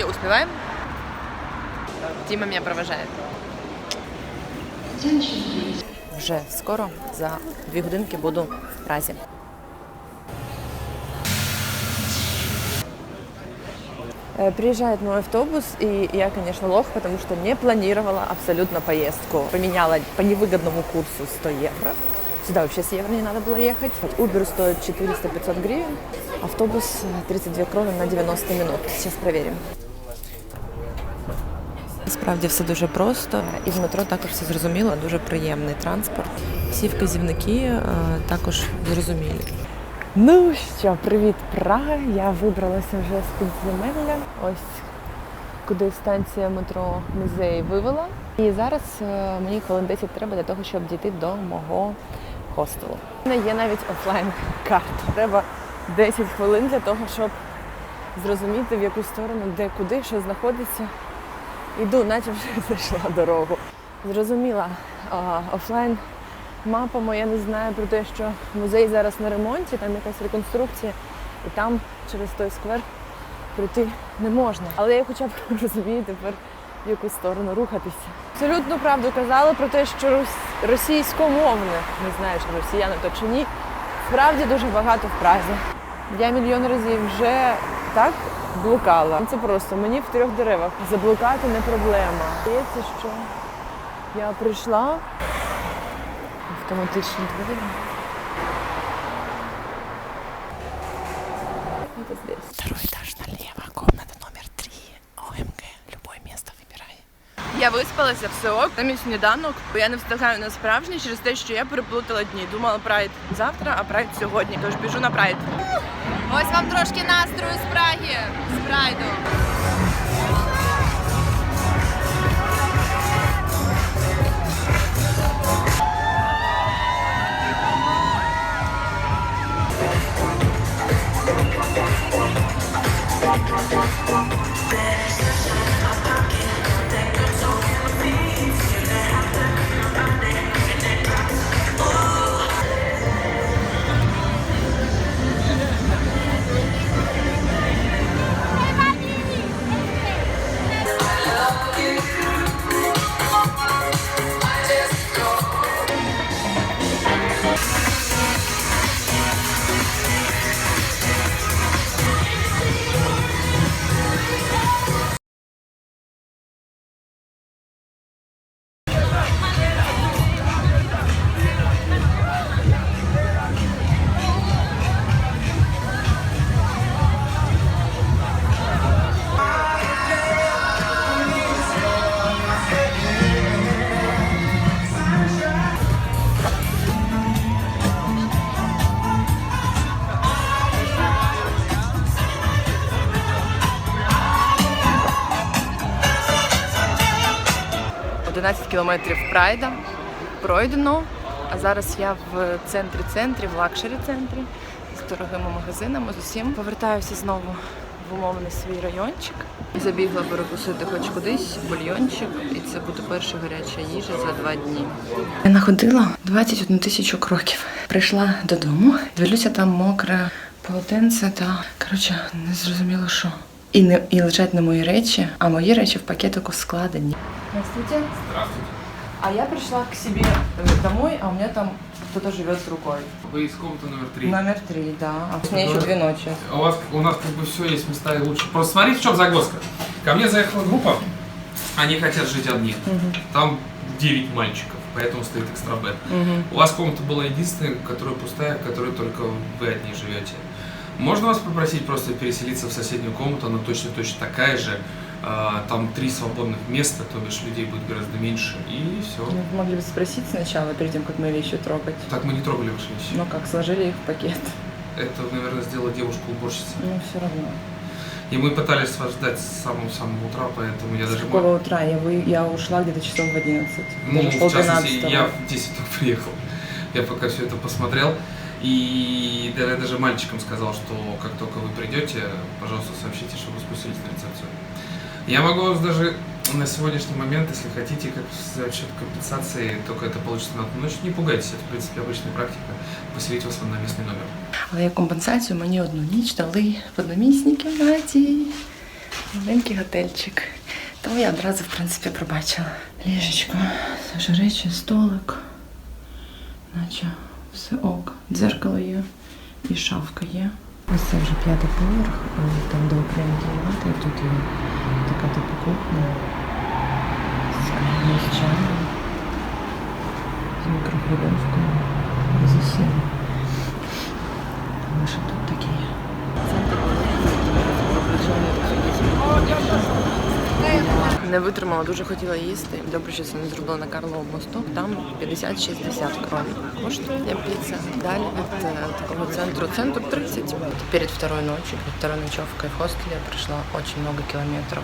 вроде успеваем. Тима меня провожает. Вже скоро, за дві годинки буду в Празі. Э, Приезжает мой автобус, и я, конечно, лох, потому что не планировала абсолютно поездку. Поменяла по невыгодному курсу 100 евро. Сюда вообще с евро не надо было ехать. Uber стоит 400-500 гривен, автобус э, 32 кроны на 90 минут. Сейчас проверим. Справді все дуже просто. І в метро також все зрозуміло, дуже приємний транспорт. Всі вказівники е, також зрозумілі. Ну що, привіт, Прага. Я вибралася вже з підземелля. Ось куди станція метро музей вивела. І зараз е, мені хвилин 10 треба для того, щоб дійти до мого хостелу. У мене є навіть офлайн карта. Треба 10 хвилин для того, щоб зрозуміти, в яку сторону, де куди, що знаходиться. Іду, наче вже знайшла дорогу. Зрозуміла, офлайн мапа моя не знає про те, що музей зараз на ремонті, там якась реконструкція, і там через той сквер пройти не можна. Але я хоча б розумію тепер, в яку сторону рухатися. Абсолютну правду казали про те, що російськомовне, не знаю, чи росіяни то чи ні, справді дуже багато в Празі. Я мільйон разів вже так блукала. Це просто мені в трьох деревах заблукати не проблема. Здається, що я прийшла автоматичні двері. Это здесь. Второй этаж налево, комната номер три. ОМГ. Любое место выбирай. Я виспалася все ок, там є сніданок, бо я не встигаю на справжній через те, що я переплутала дні. Думала прайд завтра, а прайд сьогодні. Тож біжу на прайд. Ось вам трошки настрою з Праги, з прайду. – 11 кілометрів прайда пройдено. А зараз я в центрі центрі, в лакшері центрі з дорогими магазинами. З усім повертаюся знову в умовний свій райончик. Забігла перекусити хоч кудись, бульйончик, і це буде перша гаряча їжа за два дні. Я находила 21 тисячу кроків. Прийшла додому, дивлюся, там мокре полотенце та коротше не зрозуміло що. І не і лежать не мої речі, а мої речі в пакетику складені. Здравствуйте. Здравствуйте. А я пришла к себе э, домой, а у меня там кто-то живет с рукой. Вы из комнаты номер три. Номер три, да. А с меня еще две ночи. У вас у нас как бы все есть места и лучше. Просто смотрите, в чем загвоздка. Ко мне заехала группа, они хотят жить одни. Там 9 мальчиков, поэтому стоит экстрабет. У вас комната была единственная, которая пустая, в которой только вы одни живете. Можно вас попросить просто переселиться в соседнюю комнату, она точно-точно такая же. А, Там три свободных места, то бишь людей будет гораздо меньше, и все. Ну, могли бы спросить сначала, перед тем, как мои вещи трогать. Так мы не трогали ваши вещи. Ну как, сложили их в пакет. Это, наверное, сделала девушка-уборщица. Ну, все равно. И мы пытались вас ждать с самого-самого утра, поэтому я С даже... какого утра? Я, вы, я ушла где-то часов в 11. Ну, в частности, 12. я в 10 утра приехал. Я пока все это посмотрел. И да, я даже мальчикам сказал, что как только вы придете, пожалуйста, сообщите, чтобы вы спустились на рецепцию. Я могу вас даже на сегодняшний момент, если хотите, как за счет компенсации, только это получится на одну ночь, не пугайтесь, это, в принципе, обычная практика, поселить вас в одноместный номер. Але як компенсацію мені одну ніч дали в одномісній кімнаті. Маленький готельчик. Тому я одразу, в принципі, пробачила. Ліжечко, Саша речі, столик. Наче все ок. Дзеркало є і шафка є. Ось це вже п'ятий поверх, там де окремі кімнати, тут є така типу кухня. З чаєм, з мікрохвильовкою, з усім. Що тут такі. Не витримала, дуже хотіла їсти. Добре, що це не зробила на Карловому мосту. Там 50-60 крон коштує піца. Далі від е, такого центру. Центру 30. Перед второй ночью, перед второй ночевкой в хостеле я прошла очень много километров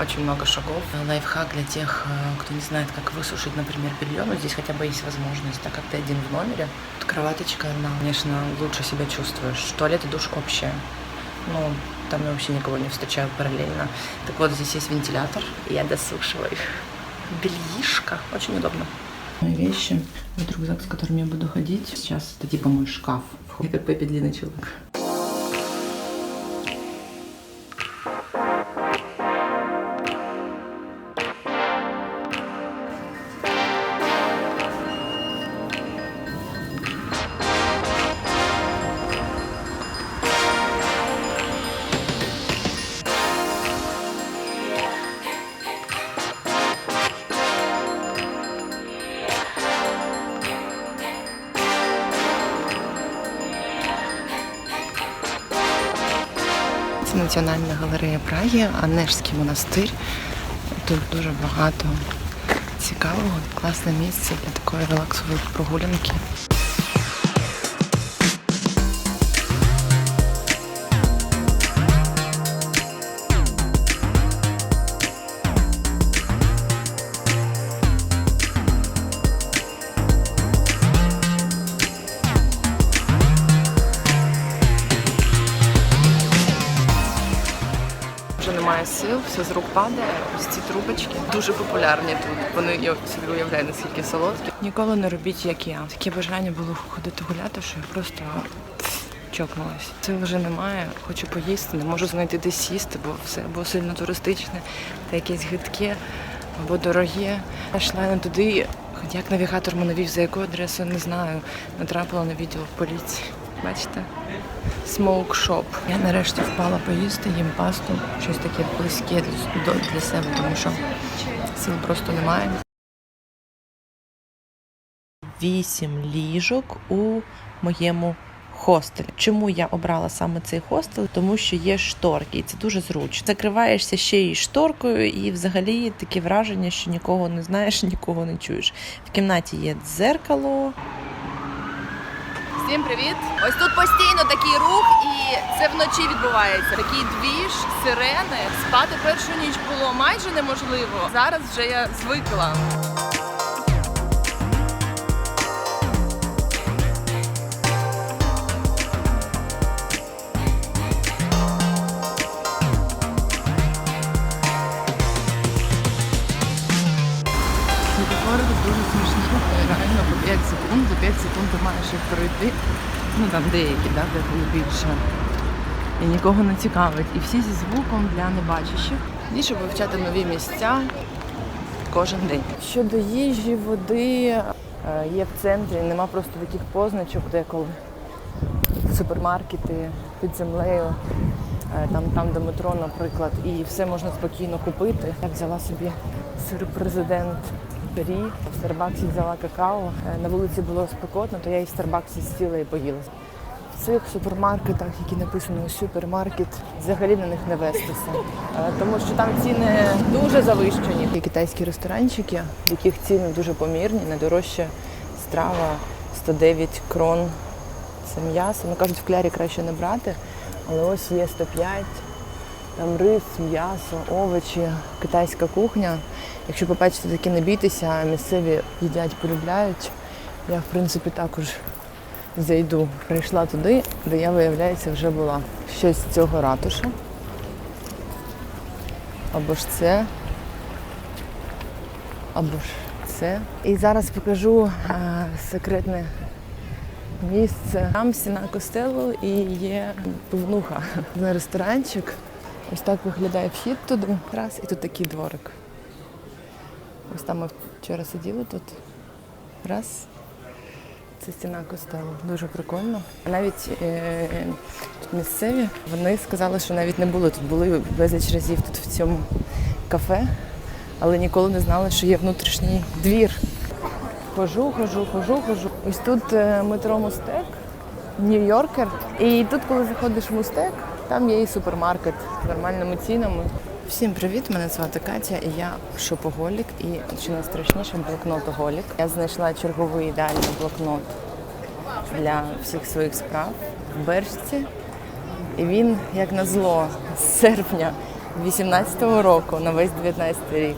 очень много шагов. Лайфхак для тех, э, кто не знает, как высушить, например, белье. Но здесь хотя бы есть возможность, так как ты один в номере. Тут кроваточка, она, конечно, лучше себя чувствуешь. Туалет и душ общие. Ну, там я вообще никого не встречаю параллельно. Так вот, здесь есть вентилятор, и я досушиваю их. Бельишко. Очень удобно. Мои вещи. Вот рюкзак, с которым я буду ходить. Сейчас это типа мой шкаф. Я Пеппи длинный человек. Національна галерея Праги, Анежський монастир. Тут дуже багато цікавого, класне місце для такої релаксової прогулянки. Все з рук падає. Ось ці трубочки дуже популярні тут. Вони я собі уявляю, наскільки солодкі. Ніколи не робіть, як я. Таке бажання було ходити гуляти, що я просто чокнулась. Сил вже немає, хочу поїсти, не можу знайти де сісти, бо все або сильно туристичне, та якесь гидке, або дороге. Я йшла не туди, як навігатор мене вів, за яку адресу, не знаю. Натрапила на відео в поліції. Бачите? Shop. Я нарешті впала поїсти, їм пасту, щось таке близьке для себе, тому що сил просто немає. Вісім ліжок у моєму хостелі. Чому я обрала саме цей хостел? Тому що є шторки, і це дуже зручно. Закриваєшся ще й шторкою, і взагалі таке враження, що нікого не знаєш, нікого не чуєш. В кімнаті є дзеркало, Всім привіт! Ось тут постійно такий рух, і це вночі відбувається. Такий двіж, сирени. Спати першу ніч було майже неможливо. Зараз вже я звикла. Світофори дуже смішні. Реально по 5 секунд, за 5 секунд ти маєш їх пройти. Ну там деякі, да, де коли більше. І нікого не цікавить. І всі зі звуком для небачущих. І щоб вивчати нові місця кожен день. Щодо їжі, води е, є в центрі, нема просто таких позначок, де коли супермаркети під землею, е, там, там де метро, наприклад, і все можна спокійно купити. Я взяла собі сир президент Пері, в Старбаксі взяла какао. Е, На вулиці було спекотно, то я і в Старбаксі сіла і поїла. В цих супермаркетах, які написано супермаркет, взагалі на них не вестися. Е, Тому що там ціни дуже завищені. Є китайські ресторанчики, в яких ціни дуже помірні, найдорожча страва 109 крон це м'ясо. Ну кажуть, в клярі краще не брати, але ось є 105, там рис, м'ясо, овочі, китайська кухня. Якщо побачите таке, не бійтеся, місцеві їдять, полюбляють. Я, в принципі, також зайду. Прийшла туди, де я, виявляється, вже була. Щось з цього ратуша. Або ж це. Або ж це. І зараз покажу а, секретне місце. Там стіна костелу і є пивнуха. На ресторанчик. Ось так виглядає вхід туди. Раз, і тут такий дворик. Ось там ми вчора сиділи тут. Раз. Це стіна костелу. Дуже прикольно. Навіть е, місцеві вони сказали, що навіть не були тут, були безліч разів тут в цьому кафе, але ніколи не знали, що є внутрішній двір. Хожу, хожу, хожу, хожу. Ось тут е, метро Мустек, Нью-Йоркер. І тут, коли заходиш в Мустек, там є і супермаркет з нормальними цінами. Всім привіт! Мене звати Катя, і я шопоголік, і чи найстрашніше блокнотоголік. Я знайшла черговий ідеальний блокнот для всіх своїх справ в Бершці. І він, як на зло, з серпня 18-го року на весь 19-й рік,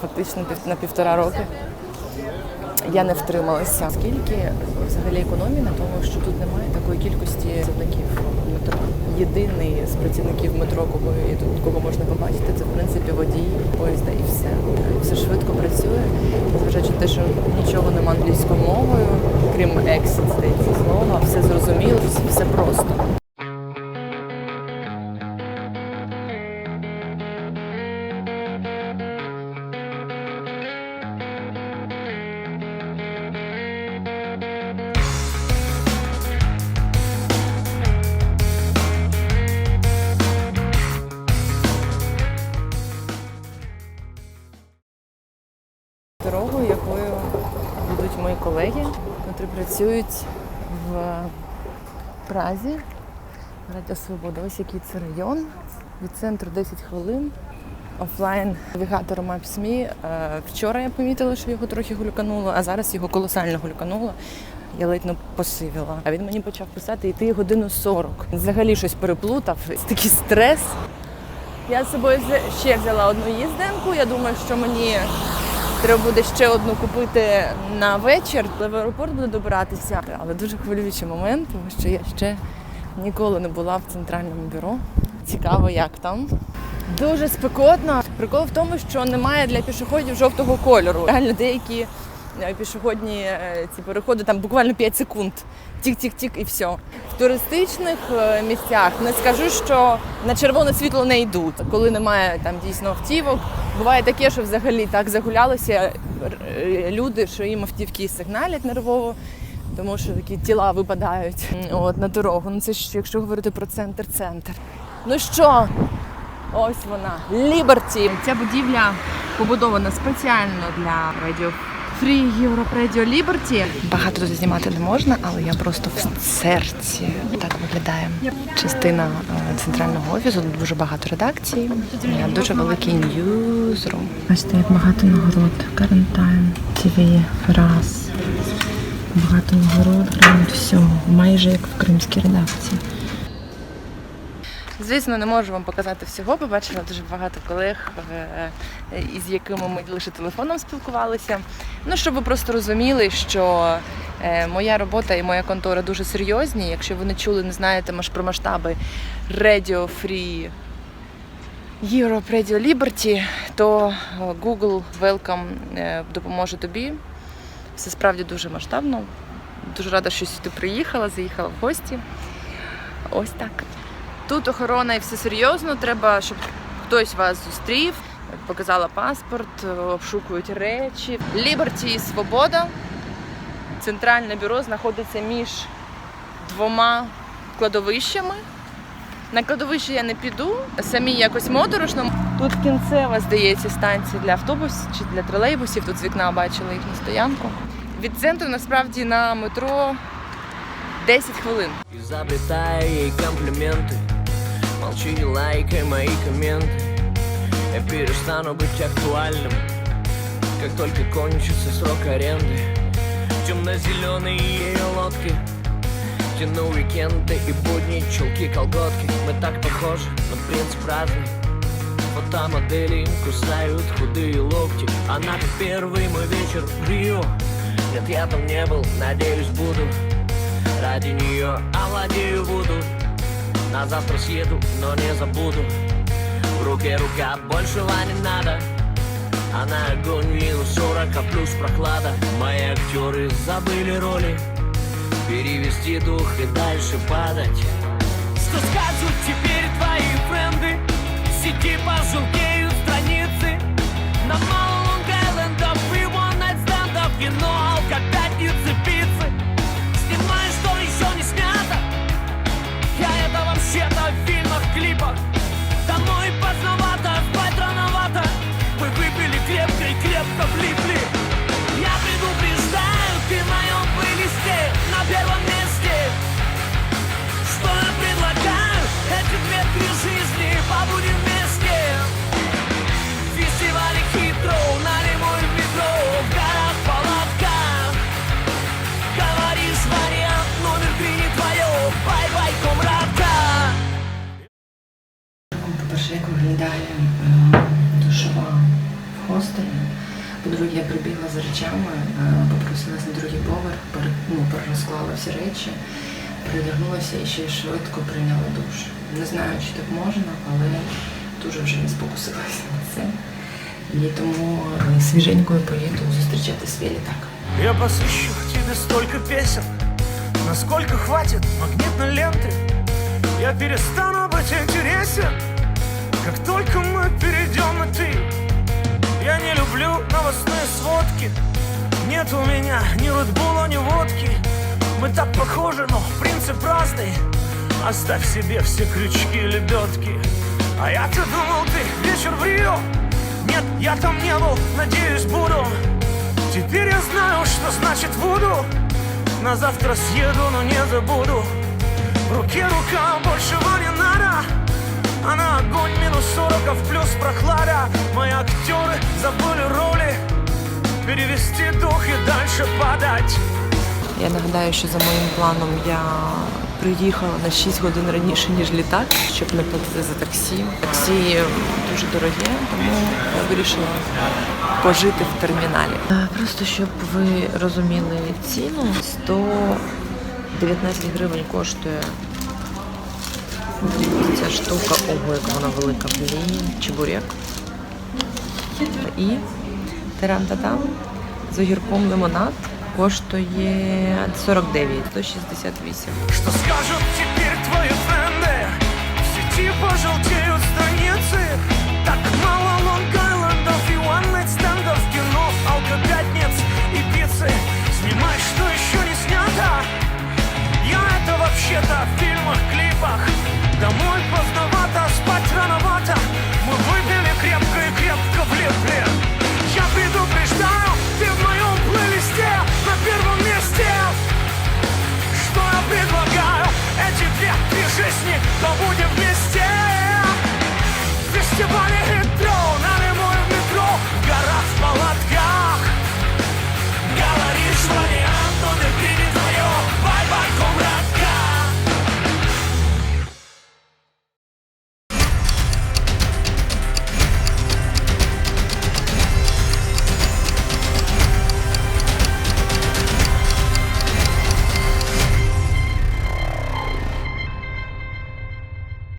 фактично на півтора роки. Я не втрималася. Скільки взагалі економії на тому, що тут немає такої кількості працівників метро. Єдиний з працівників метро, кого кого можна побачити, це в принципі водій поїзда і все. Все швидко працює, незважаючи на те, що нічого нема англійською мовою, крім exit, здається, слова, все зрозуміло, все просто. Працюють в Празі. Радіо Свобода. Ось який це район. Від центру 10 хвилин. Офлайн навігатор Maps.me. Е, Вчора я помітила, що його трохи гулькануло, а зараз його колосально гулькануло. Я ледь не посивіла. А він мені почав писати йти годину 40. Взагалі щось переплутав. Такий стрес. Я з собою ще взяла одну їзденку. Я думаю, що мені Треба буде ще одну купити на вечір, коли в аеропорт буду добиратися. Але дуже хвилюючий момент, тому що я ще ніколи не була в центральному бюро. Цікаво, як там. Дуже спекотно. Прикол в тому, що немає для пішоходів жовтого кольору. Реально деякі пішохідні е, ці переходи там буквально 5 секунд. Тік-тік-тік і все. В туристичних е, місцях не скажу, що на червоне світло не йдуть. Коли немає там дійсно автівок, буває таке, що взагалі так загулялися е, люди, що їм автівки сигналять нервово. Тому що такі тіла випадають от, на дорогу. Ну це ж якщо говорити про центр-центр. Ну що, ось вона, Ліберті. Ця будівля побудована спеціально для радіо Free Europe Radio Liberty. Багато тут знімати не можна, але я просто в серці так виглядає. Частина е, центрального офісу, тут дуже багато редакцій, дуже великий ньюзрум. Бачите, як багато нагород. Карантайн, ТВ, раз. Багато нагород, грають всього, майже як в кримській редакції. Звісно, не можу вам показати всього. Побачила дуже багато колег, е, із якими ми лише телефоном спілкувалися. Ну, щоб ви просто розуміли, що е, моя робота і моя контора дуже серйозні. Якщо ви не чули, не знаєте про масштаби Radio Free Europe Radio Liberty, то е, Google Welcome допоможе тобі. Все справді дуже масштабно. Дуже рада, що сюди приїхала, заїхала в гості. Ось так. Тут охорона і все серйозно. Треба, щоб хтось вас зустрів, показала паспорт, обшукують речі. Ліберті і Свобода. Центральне бюро знаходиться між двома кладовищами. На кладовище я не піду, самі якось моторошно. Тут кінцева, здається, станція для автобусів чи для тролейбусів. Тут з вікна бачила їхню стоянку. Від центру насправді на метро 10 хвилин. Изобретая ей комплименты Молчи, лайкай мои комменты. Я перестану быть актуальным Как только кончится срок аренды. Темно-зеленые ее лодки Тяну уикенды и будни, чулки, колготки. Мы так похожи, но принцип разный Фотомодели кусают худые локти. Она как первый мой вечер в Рио. Нет, я там не был, надеюсь буду. Ради нее овладею буду На завтра съеду, но не забуду. В руке рука, большего не надо. Она огонь минус 40, а плюс прохлада. Мои актеры забыли роли. Перевести дух и дальше падать. Что скажут теперь По-перше, як виглядає е, душова в хостелі. По-друге, я прибігла з речами, е, попросилась на другий поверх, пере- ну, перерозклала всі речі, передягнулася і ще й швидко прийняла душ. Не знаю, чи так можна, але дуже вже не спокусилася на це. І тому е, свіженькою поїду зустрічати Свілі так. Я посыщу тебе столько песен, насколько хватит магнитной ленты. Я перестану быть интересен, Как только мы перейдем на ты. Я не люблю новостные сводки, нет у меня ни Редбула, ни водки. Мы так похожи, но принцип разный. Оставь себе все крючки и лебедки. А я-то думал, ты вечер в Рио. Нет, я там не был, надеюсь, буду. Теперь я знаю, что значит буду На завтра съеду, но не забуду В руке рука, большего не надо прохлада Мои актеры забыли роли Перевести дух и дальше падать Я нагадаю, що за моїм планом я приїхала на 6 годин раніше, ніж літак, щоб не платити за таксі. Таксі дуже дороге, тому я вирішила пожити в терміналі. Е, Просто щоб ви розуміли ціну, 119 гривень коштує ця штука. Ого, як вона велика, блін, чебурек. І тарам-та-там з огірком лимонад коштує 49, 168. Что скажут теперь твои френды? В сети пожелтеют страницы Так мало лонг-айлендов и one-night стендов Кино, алко-пятниц и пиццы Снимай, что еще не снято Я это вообще-то в фильмах, клипах Домой поздновато, спать рановато. Мы выпили крепко и крепко влипли Я предупреждаю, ты в моем плейлисте На первом месте. Что я предлагаю? Эти две-три жизни побудем вместе. В фестивале